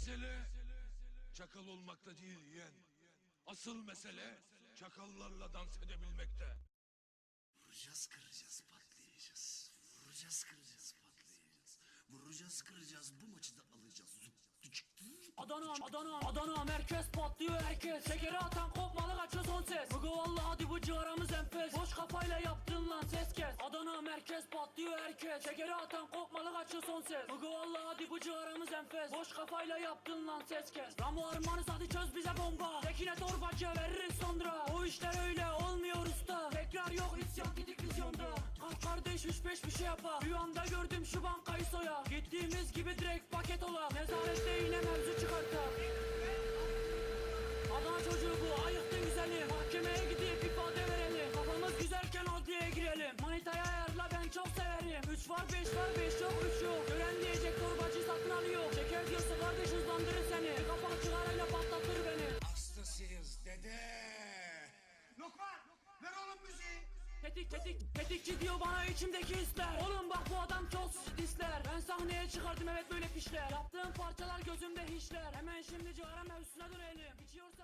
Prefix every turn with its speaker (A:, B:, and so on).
A: Mesele çakal olmakta değil yeğen. Asıl mesele çakallarla dans edebilmekte.
B: Vuracağız kıracağız patlayacağız. Vuracağız kıracağız patlayacağız. Vuracağız kıracağız bu maçı da alacağız.
C: Adana, Adana, Adana merkez patlıyor herkes Şekeri atan bu ciğaramız enfes. Boş kafayla yaptın lan ses kes. Adana merkez patlıyor herkes. Şekeri atan kopmalı kaçıyor son ses. Bugü valla hadi bu ciğaramız enfes. Boş kafayla yaptın lan ses kes. Ramo armanız hadi çöz bize bomba. Tekine torbacıya veririz sonra. O işler öyle olmuyor usta. Tekrar yok isyan gidik vizyonda. Kalk kardeş üç beş bir şey yapar Rüyamda gördüm şu bankayı soya. Gittiğimiz gibi direkt paket ola. Nezarette yine mevzu çıkarta. Adana çocuğu bu ayıktı güzelim Mahkemeye severim 3 var 5 var 5 yok 3 yok. Gören diyecek torbacı satın alıyor. Şeker diyorsa kardeş hızlandırır seni. Bir kapak çıkarayla patlatır beni.
D: Hastasıyız dede. Lokman ver oğlum müziği.
C: Tetik tetik tetikçi diyor bana içimdeki hisler. Oğlum bak bu adam çok disler Ben sahneye çıkardım evet böyle pişler. Yaptığım parçalar gözümde hiçler. Hemen şimdi cigara mevzusuna dönelim. İçiyoruz